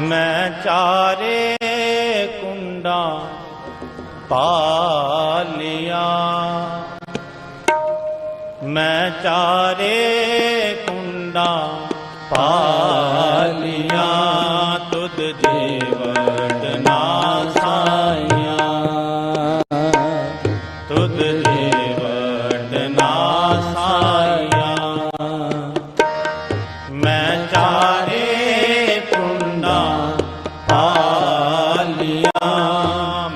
ਮੈਂ ਚਾਰੇ ਕੁੰਡਾ ਪਾਲਿਆ ਮੈਂ ਚਾਰੇ ਕੁੰਡਾ ਪਾਲਿਆ ਤੁਧ ਜੀਵਨ Amen.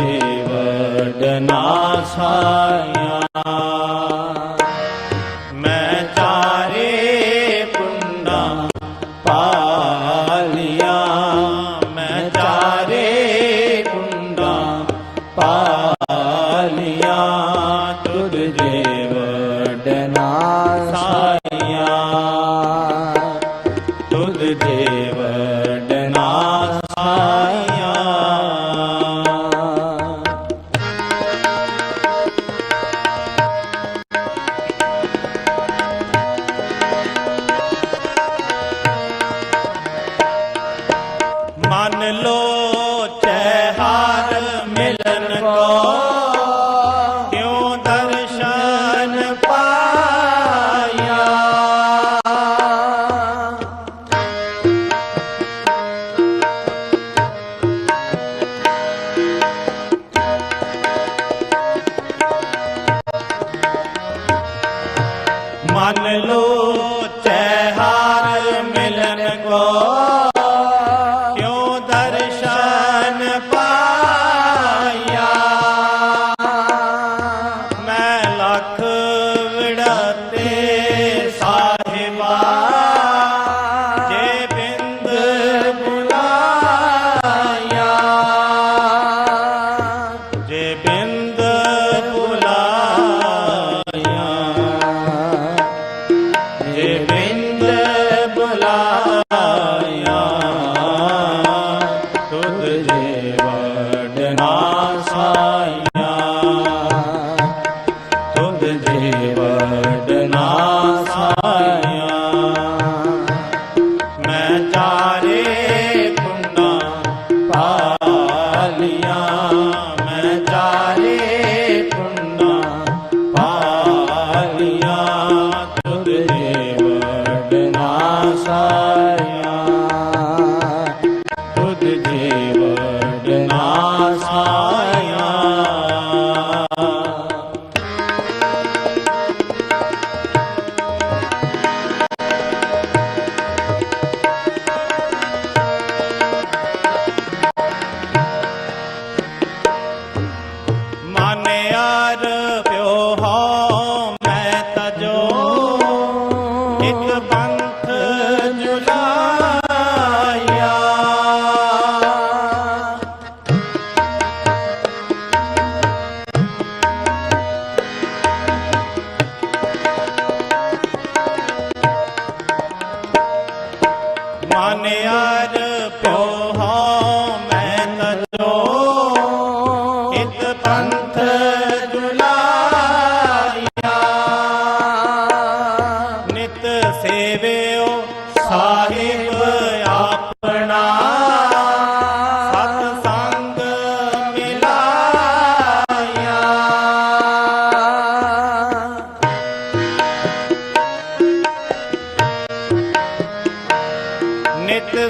જીવડના છાયા ਮਾਨਿਆ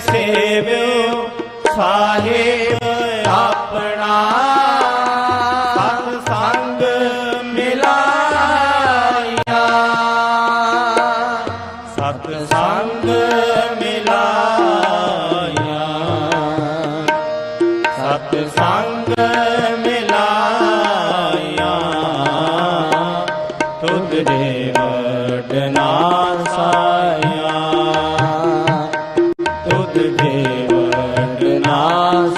ਸੇਵਿਓ ਸਾਹਿਬ ਆਪਣਾ ਸਤ ਸੰਗ ਮਿਲਾਇਆ। ਸਤ ਸੰਗ ਮਿਲਾਇਆ। ਸਤ ਸੰਗ ਮਿਲਾਇਆ। ਤੁਧ ਦੇ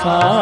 खा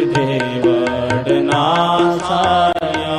ਜੇ ਵੜਨਾ ਸਾਇਆ